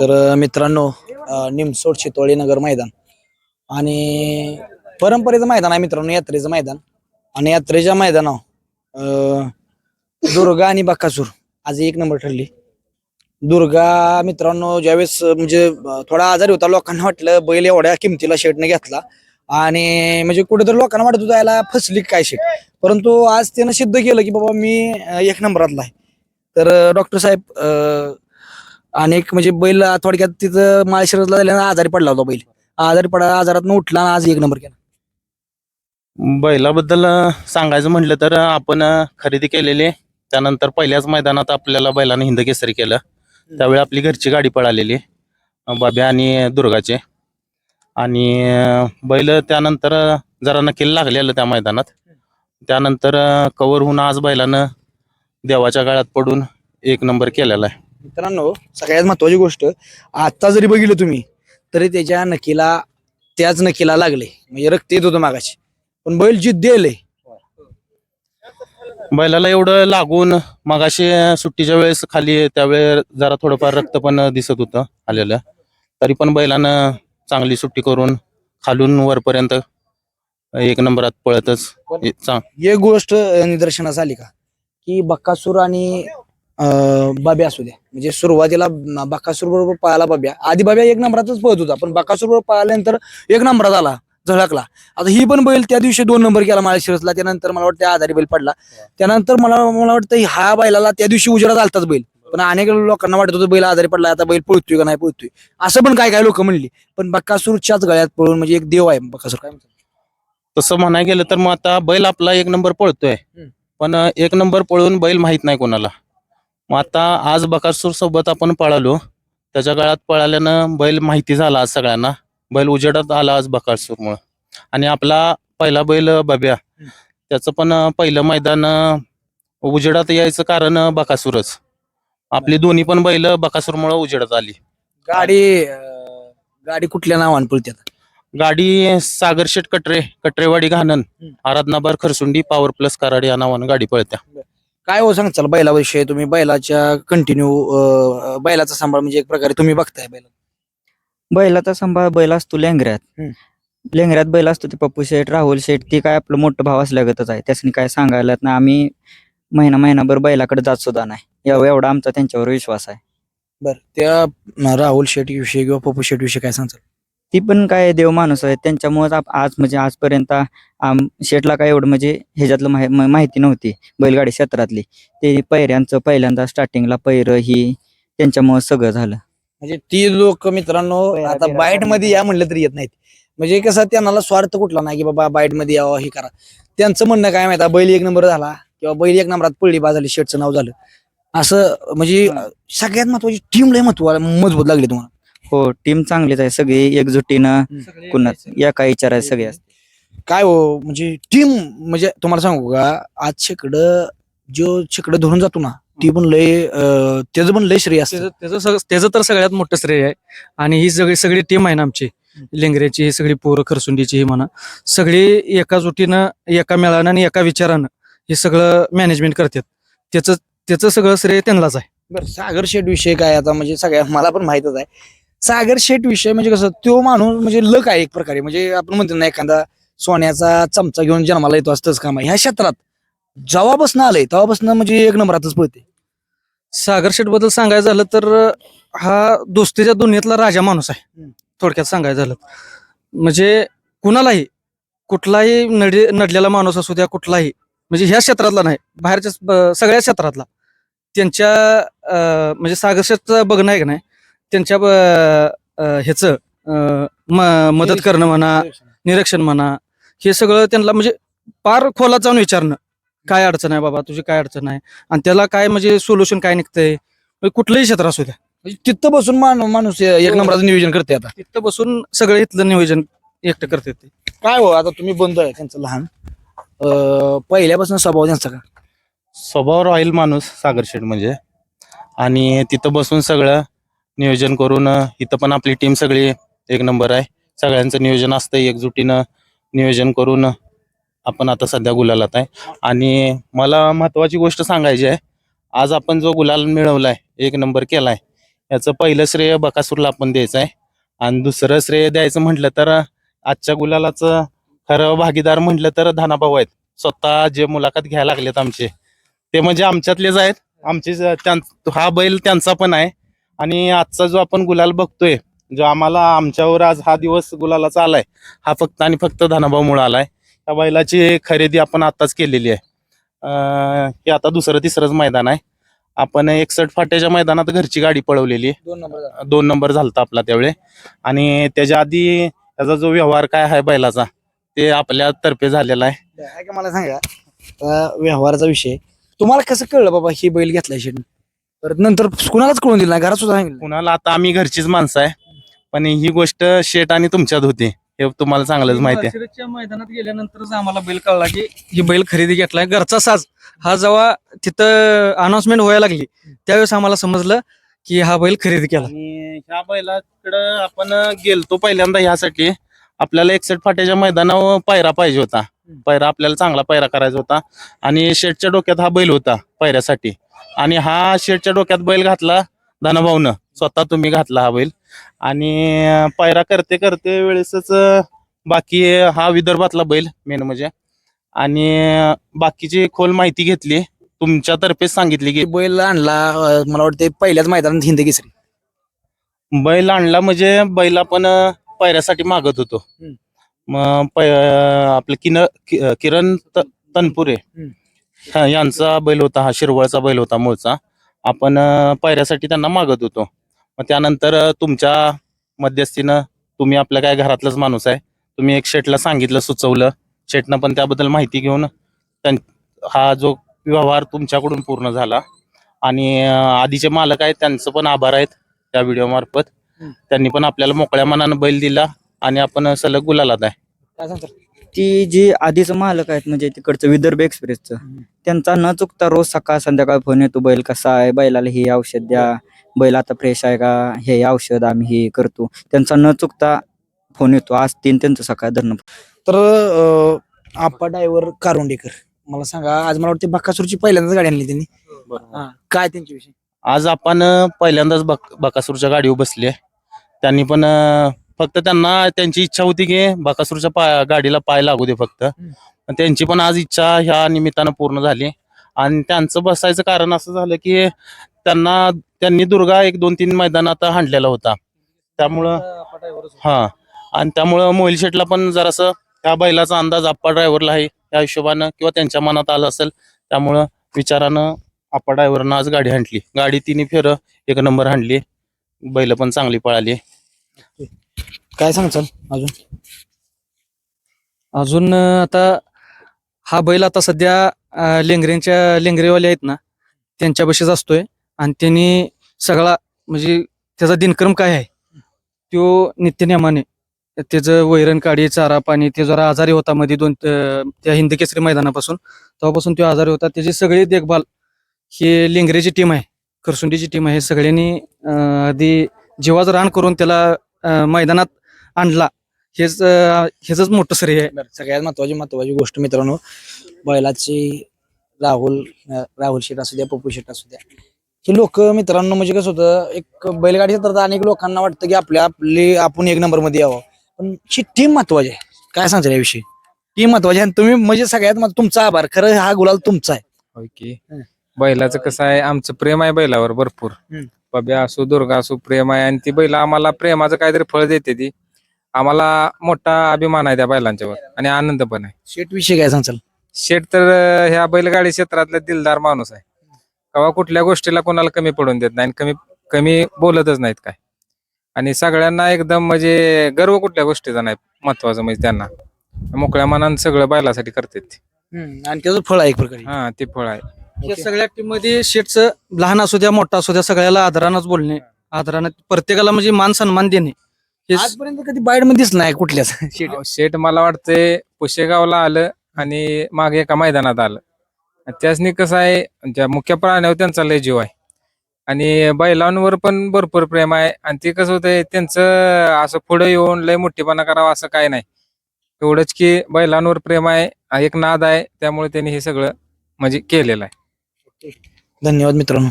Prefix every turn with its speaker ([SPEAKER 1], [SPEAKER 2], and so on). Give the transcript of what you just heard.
[SPEAKER 1] तर मित्रांनो निमसोड चितोळी नगर मैदान आणि परंपरेचं मैदान आहे मित्रांनो यात्रेचं मैदान. आणि यात्रेच्या मैदानावर दुर्गा आणि बक्कासूर आज एक नंबर ठरली. दुर्गा मित्रांनो ज्यावेळेस म्हणजे थोडा आजारी होता लोकांना वाटलं बैल एवढ्या किमतीला शेटने घेतला. आणि म्हणजे कुठेतरी लोकांना वाटत होतं याला फसली काय शेट परंतु आज त्यानं सिद्ध केलं की बाबा मी एक नंबरातला आहे. तर डॉक्टर साहेब अनेक म्हणजे बैल थोडक्यात तिथं माळशिरसला झाल्यानं आजारी पडला होता बैल. आजारी पडला आजारात उठला आणि आज एक नंबर केला.
[SPEAKER 2] बैलाबद्दल सांगायचं म्हटलं तर आपण खरेदी केलेली त्यानंतर पहिल्याच मैदानात आपल्याला बैलाने हिंद केसरी केलं. त्यावेळी आपली घरची गाडी पळालेली बाब्या आणि दुर्गाचे. आणि बैल त्यानंतर जरा नक्कीला लागलेलं त्या मैदानात. त्यानंतर कवर होऊन आज बैलानं देवाच्या काळात पडून एक नंबर केलेला आहे.
[SPEAKER 1] मित्रांनो सगळ्यात महत्वाची गोष्ट आता जरी बघितलं तुम्ही तरी त्याच्या नकीला त्याच नकीला लागले. म्हणजे रक्त येत होतं मागाशी. पण बैल जिद्दी आले
[SPEAKER 2] बैलाला एवढं लागून मगाशी सुट्टीच्या वेळेस खाली त्यावेळेस जरा थोडंफार रक्त पण दिसत होतं आलेलं तरी पण बैलानं चांगली सुट्टी करून खालून वरपर्यंत एक नंबरात पळतच
[SPEAKER 1] एक गोष्ट निदर्शनास आली का? की बक्कासूर आणि बाब्या असू द्या म्हणजे सुरुवातीला बक्कासूर बरोबर पळाला बाब्या. आधी बाब्या एक नंबरातच पळत होता पण बक्कासूर बरोबर पळाल्यानंतर एक नंबरात आला झळकला. आता ही पण बैल त्या दिवशी दोन नंबर केला माळशिरसला त्यानंतर मला वाटतं आधारी बैल पडला. त्यानंतर मला मला वाटतं हा बैलाला त्या दिवशी उजेडात आलताच बैल. पण अनेक लोकांना वाटत होतं बैल आजारी पडला आता बैल पळतोय का नाही पळतोय. असं पण काय काय लोक म्हणली. पण बक्कासूरच्याच गळ्यात पळून म्हणजे एक देव आहे बक्कासूर काय?
[SPEAKER 2] तसं म्हणायला गेलं तर मग आता बैल आपला एक नंबर पळतोय. पण एक नंबर पळून बैल माहीत नाही कोणाला. मग आता आज बकासूर सोबत आपण पळालो. त्याच्या काळात पळाल्यानं बैल माहिती झाला आज सगळ्यांना. बैल उजेडात आला आज बकासूरमुळं. आणि आपला पहिला बैल बब्या. त्याचं पण पहिलं मैदान उजेडात यायचं कारण बकासूरच. आपली दोन्ही पण बैल बकासूरमुळं उजेडात आली.
[SPEAKER 1] गाडी अं, गाडी कुठल्या नावाने पळते आता?
[SPEAKER 2] गाडी सागर शेट कटरे कटरेवाडी घाणन. आराधनाबार खरसुंडी पॉवर प्लस कराड या नावानं गाडी पळत्या.
[SPEAKER 1] काय हो सांगचाल बैलाविषयी? तुम्ही बैलाच्या कंटिन्यू बैलाचा सांभाळ म्हणजे एक प्रकारे तुम्ही बघताय बैला.
[SPEAKER 3] बैलाचा सांभाळ बैल असतो लेंगऱ्यात. लेंगऱ्यात बैल असतो ते पप्पू शेठ राहुल शेठ ती काय आपलं मोठं भाव असल्यागतच आहे. त्यासनी काय सांगायला ना आम्ही महिना महिनाभर बैलाकडे जात सुद्धा नाही. एवढा एवढा आमचा त्यांच्यावर विश्वास आहे.
[SPEAKER 1] बर त्या राहुल शेट्टी विषयी किंवा पप्पू शेट्टी विषयी काय सांगचाल
[SPEAKER 3] ती पण काय देव माणूस आहे. त्यांच्यामुळेच आज म्हणजे आजपर्यंत आम शेठला काय एवढं म्हणजे ह्याच्यातलं माहि- म- माहिती नव्हती. बैलगाडी क्षेत्रातली. ते पैऱ्यांचं पहिल्यांदा स्टार्टिंगला पैर ही त्यांच्यामुळे सगळं झालं.
[SPEAKER 1] म्हणजे ती लोक मित्रांनो आता
[SPEAKER 3] बिरा
[SPEAKER 1] बाईटमध्ये या म्हणलं तरी येत नाहीत. म्हणजे कसं त्यांना स्वार्थ कुठला नाही की बाबा बाईटमध्ये यावं हे करा. त्यांचं म्हणणं काय माहिती बैल एक नंबर झाला किंवा बैल एक नंबरात पडली बा झाली शेटचं नाव झालं. असं म्हणजे सगळ्यात महत्वाची टीम लय महत्त्व मजबूत लागली तुम्हाला.
[SPEAKER 3] हो टीम चांगलीच आहे. सगळी एकजुटीनं कुणा एका विचार आहे सगळे
[SPEAKER 1] काय हो म्हणजे टीम म्हणजे तुम्हाला सांगू का आज शेकडं जो शेकडं धरून जातो ना ती पण लय अं, त्याचं पण लय श्रेय असतं.
[SPEAKER 4] त्याचं त्याचं सग- त्याचं तर सगळ्यात मोठं श्रेय आहे. आणि ही सगळी सगळी टीम आहे ना आमची. लेंगऱ्याची ही सगळी पोरं खरसुंडीची ही म्हणा. सगळी एका जुटीनं एका मेळानं आणि एका विचारानं हे सगळं मॅनेजमेंट करतात. त्याचं त्याचं सगळं श्रेय त्यांनाच आहे.
[SPEAKER 1] बरं सागर शेठ विषय काय आता म्हणजे सगळ्या मला पण माहितच आहे. सागर शेठ विषय म्हणजे कसं तो माणूस म्हणजे लक आहे एक प्रकारे. म्हणजे आपण म्हणतो ना एखादा सोन्याचा चमचा घेऊन जन्माला येतो असतंच काम. आहे ह्या क्षेत्रात जेव्हापासून आलंय तेव्हापासून म्हणजे एक नंबरातच पळते
[SPEAKER 4] सागर शेठबद्दल सांगायचं झालं तर हा दोस्तीच्या दुनियेतला राजा माणूस आहे. थोडक्यात सांगायचं झालं म्हणजे कुणालाही कुठलाही नडी नडलेला माणूस असू द्या कुठलाही म्हणजे ह्या क्षेत्रातला नाही बाहेरच्या सगळ्या क्षेत्रातला त्यांच्या अं, म्हणजे सागर शेठचं बघणं आहे का नाही त्यांच्या ह्याचं मदत करणं म्हणा निरीक्षण म्हणा हे सगळं त्यांना म्हणजे पार खोलात जाऊन विचारणं. काय अडचण आहे बाबा? तुझी काय अडचण आहे? आणि त्याला काय म्हणजे सोल्युशन काय निघतंय? म्हणजे कुठलंही क्षेत्र असू द्या.
[SPEAKER 1] म्हणजे तिथं बसून मान- माणूस एक नंबराचं नियोजन करते आता.
[SPEAKER 4] तिथं बसून सगळं इथलं नियोजन एकटं करते ते.
[SPEAKER 1] काय हो आता तुम्ही बंद आहे त्यांचं लहान. अं, पहिल्यापासून स्वभाव त्यांचा का
[SPEAKER 2] स्वभाव राहील माणूस सागर शेठ म्हणजे. आणि तिथं बसून सगळं नियोजन करून इथं पण आपली टीम सगळी एक नंबर आहे. सगळ्यांचं नियोजन असतं एकजुटीनं नियोजन करून आपण आता सध्या गुलालात आहे. आणि मला महत्वाची गोष्ट सांगायची आहे आज आपण जो गुलाल मिळवलाय एक नंबर केला आहे याचं पहिलं श्रेय बकासूरला आपण द्यायचं आहे आणि दुसरं श्रेय द्यायचं म्हटलं तर आजच्या गुलालाचं खरं भागीदार म्हटलं तर धानाभाऊ आहेत. स्वतः जे मुलाखत घ्यायला लागलेत आमचे ते म्हणजे आमच्यातलेच आहेत. आमचे हा बैल त्यांचा पण आहे. आणि आजचा जो आपण गुलाल बघतोय जो आम्हाला आमच्यावर आज हा दिवस गुलालाचा आलाय हा फक्त आणि फक्त धनाभाऊमुळे आलाय. त्या बैलाची खरेदी आपण आताच केलेली आहे. हे आता दुसरं तिसरंच मैदान आहे. आपण एकसठ फाट्याच्या मैदानात घरची गाडी पळवलेली आहे.
[SPEAKER 1] दोन नंबर
[SPEAKER 2] दोन नंबर झालता आपला त्यावेळी. आणि त्याच्या आधी त्याचा जो व्यवहार काय आहे बैलाचा ते आपल्या तर्फे झालेला आहे.
[SPEAKER 1] मला सांगा व्यवहाराचा विषय. तुम्हाला कसं कळलं बाबा ही बैल घेतलाय शेट परत नंतर कुणालाच कळून दिलं नाही घरात सुद्धा सांगितलं
[SPEAKER 2] कुणाला आता आम्ही घरचीच माणसं आहे पण ही गोष्ट शेट आणि तुमच्यात होती हे तुम्हाला चांगलंच माहिती आहे.
[SPEAKER 4] मैदानात गेल्यानंतरच आम्हाला बैल कळला की ही बैल खरेदी घेतलाय. घरचा साज हा जेव्हा तिथं अनाउन्समेंट व्हायला लागली त्यावेळेस आम्हाला समजलं की हा बैल खरेदी केला.
[SPEAKER 2] आणि ह्या बैलाकडं आपण गेलतो पहिल्यांदा ह्यासाठी. आपल्याला एकसठ फाट्याच्या मैदानावर पायरा पाहिजे होता. पायरा आपल्याला चांगला पायरा करायचा होता. आणि शेटच्या डोक्यात हा बैल होता पायऱ्यासाठी. आणि हा शेटच्या डोक्यात बैल घातला धनाभाऊनं. स्वतः तुम्ही घातला हा बैल. आणि पायरा करते करते वेळेसच बाकी हा विदर्भातला बैल मेन म्हणजे. आणि बाकीची खोल माहिती घेतली. तुमच्यातर्फेच सांगितली की
[SPEAKER 1] बैल आणला अं, मला वाटतं पहिल्याच मैदानात हिंद केसरी.
[SPEAKER 2] बैल आणला म्हणजे बैल आपण अं, पायऱ्यासाठी मागत होतो.
[SPEAKER 1] हम्म.
[SPEAKER 2] मग पै- अं, आपलं किन कि- अं, किरण त- तनपुरे.
[SPEAKER 1] हम्म.
[SPEAKER 2] हा यांचा बैल होता हा शिरवळचा बैल होता मूळचा. आपण अं, पायऱ्यासाठी त्यांना मागत होतो. मग त्यानंतर अं, तुमच्या मध्यस्थीनं तुम्ही आपल्या काय घरातलाच माणूस आहे. तुम्ही एक शेटला सांगितलं सुचवलं. शेटनं पण त्याबद्दल माहिती घेऊन त्यां- हा जो व्यवहार तुमच्याकडून पूर्ण झाला. आणि अं, आधीचे मालक आहेत त्यांचं पण आभार आहेत त्या व्हिडिओ मार्फत
[SPEAKER 1] हम्म.
[SPEAKER 2] त्यांनी पण आपल्याला मोकळ्या मनानं बैल दिला आणि आपण सलग गुलालात आहे.
[SPEAKER 1] काय सांगतात
[SPEAKER 3] ती जी आधीच मालक आहेत म्हणजे तिकडचं विदर्भ एक्सप्रेसचं. त्यांचा न चुकता रोज सकाळ संध्याकाळ फोन येतो बैल कसा आहे? बैलाला हे औषध द्या. बैल आता फ्रेश आहे का? हे औषध आम्ही हे करतो. त्यांचा न चुकता फोन येतो. आज तीन त्यांचं सकाळ धरणं.
[SPEAKER 1] तर अं, आप्पा ड्रायव्हर कारुंडेकर मला सांगा आज मला वाटतं बक्कासूरची पहिल्यांदाच गाडी आणली त्यांनी. हा, काय त्यांच्या विषयी?
[SPEAKER 2] आज आपण अं, पहिल्यांदाच बक बकासूरच्या गाडीवर बसले त्यांनी पण अं, फक्त त्यांना त्यांची इच्छा होती की बकासूरच्या पाय गाडीला पाय लागू दे फक्त. पण त्यांची पण आज इच्छा ह्या निमित्तानं पूर्ण झाली. आणि त्यांचं बसायचं कारण असं झालं की त्यांना त्यांनी दुर्गा एक दोन तीन मैदानात हाणलेला होता. त्यामुळं हा. आणि त्यामुळं मोहिल शेटला पण जरासं त्या बैलाचा अंदाज आप्पा ड्रायव्हरला आहे त्या हिशोबानं किंवा त्यांच्या मनात आलं असेल त्यामुळं विचारानं आप्पा ड्रायव्हरनं आज गाडी हाणली. गाडी तिने फेर एक नंबर हाणली. बैल पण चांगली पळाली.
[SPEAKER 1] काय सांगचाल अजून?
[SPEAKER 4] अजून आता हा बैल आता सध्या अं, लेंगरेंच्या लेंगरेवाले आहेत ना त्यांच्या बशीच असतोय. आणि त्यांनी सगळा म्हणजे त्याचा दिनक्रम काय आहे? तो नित्यनियमाने त्याचं वैरण काढी चारा पाणी ते जरा आजारी होता मध्ये दोन त्या हिंद केसरी मैदानापासून. तेव्हापासून तो आजारी होता. त्याची सगळी देखभाल ही लेंगरेची टीम आहे. करसुंडीची टीम आहे. हे सगळ्यांनी आधी जीवाचं रान करून त्याला मैदानात आणला. हेच हेच मोठं श्रेय आहे.
[SPEAKER 1] सगळ्यात महत्वाची महत्वाची गोष्ट मित्रांनो बैलाची राहुल राहुल शेट असू द्या पप्पू शेट असू द्या. हे लोक मित्रांनो म्हणजे कसं होतं एक बैलगाडी क्षेत्रात अनेक लोकांना वाटतं की आपल्या आपले आपण एक नंबरमध्ये यावं. पण ही टीम महत्वाची आहे. काय सांगता याविषयी? टीम महत्वाची आहे आणि तुम्ही म्हणजे सगळ्यात महत्व- तुमचा आभार. खरं हा गुलाल तुमचा आहे.
[SPEAKER 5] होय की.
[SPEAKER 1] हं.
[SPEAKER 5] बैलाचं कसं आहे आमचं प्रेम आहे बैलावर भरपूर. पब्या असो दुर्गा असो प्रेम आहे. आणि ती बैल आम्हाला प्रेमाचं काहीतरी फळ देते ती. आम्हाला मोठा अभिमान आहे त्या बैलांच्यावर आणि आनंद पण आहे.
[SPEAKER 1] शेट विषयी काय सांगचाल
[SPEAKER 5] शेट तर अं, ह्या बैलगाडी क्षेत्रातला दिलदार माणूस आहे. तेव्हा कुठल्या गोष्टीला कोणाला कमी पडून देत नाही आणि कमी कमी बोलतच नाहीत काय. आणि सगळ्यांना एकदम म्हणजे गर्व कुठल्या गोष्टीचा नाही महत्वाचं म्हणजे त्यांना. मोकळ्या मनानं सगळं बैलासाठी करतात ते.
[SPEAKER 1] आणि त्याचं फळ आहे एक प्रकारे.
[SPEAKER 5] हा ते फळ आहे.
[SPEAKER 4] या सगळ्या टीममध्ये शेटचं लहान असू द्या मोठा असू द्या सगळ्याला आदरानच बोलणे आदरानं प्रत्येकाला म्हणजे मान सन्मान देणे
[SPEAKER 1] आजपर्यंत कधी बाईड मध्येच नाही कुठल्याच. शेट
[SPEAKER 5] शेठ मला वाटतंय पुशेगावला आलं आणि मागे एका मैदानात आलं. आणि त्यासनी कसं आहे त्या मुख्य प्राण्यावर त्यांचा लय जीव आहे. आणि बैलांवर पण भरपूर प्रेम आहे. आणि ते कसं होतंय त्यांचं असं पुढे येऊन लय मोठेपणा करावा असं काय नाही. एवढंच की बैलांवर प्रेम आहे एक नाद आहे. त्यामुळे त्यांनी हे सगळं म्हणजे केलेलं आहे.
[SPEAKER 1] धन्यवाद मित्रांनो.